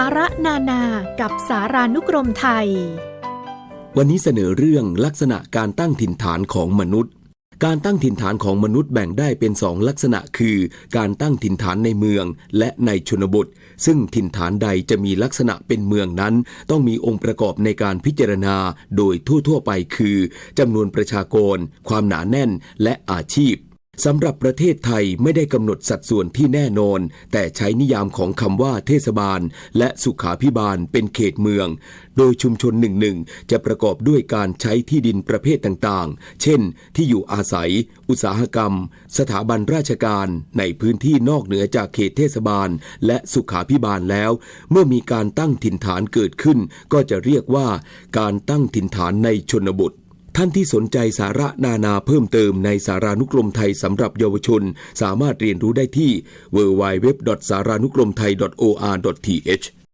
สาระนานากับสารานุกรมไทย วันนี้เสนอเรื่องลักษณะการตั้งถิ่นฐานของมนุษย์ การตั้งถิ่นฐานของมนุษย์แบ่งได้เป็นสองลักษณะคือ การตั้งถิ่นฐานในเมืองและในชนบท ซึ่งถิ่นฐานใดจะมีลักษณะเป็นเมืองนั้น ต้องมีองค์ประกอบในการพิจารณา โดยทั่วๆไปคือจำนวนประชากร ความหนาแน่น และอาชีพ สำหรับประเทศไทยไม่ได้กำหนดสัดส่วนที่แน่นอน แต่ใช้นิยามของคำว่าเทศบาล และสุขาพิบาลเป็นเขตเมือง โดยชุมชนหนึ่งหนึ่งจะประกอบด้วยการใช้ที่ดินประเภทต่างๆ เช่น ที่อยู่อาศัย อุตสาหกรรม สถาบันราชการ ในพื้นที่นอกเหนือจากเขตเทศบาล และสุขาพิบาลแล้ว เมื่อมีการตั้งถิ่นฐานเกิดขึ้น ก็จะเรียกว่า การตั้งถิ่นฐานในชนบท ท่านที่สนใจสาระนานาเพิ่มเติมในสารานุกรมไทยสำหรับเยาวชน สามารถเรียนรู้ได้ที่ www.saranukromthai.or.th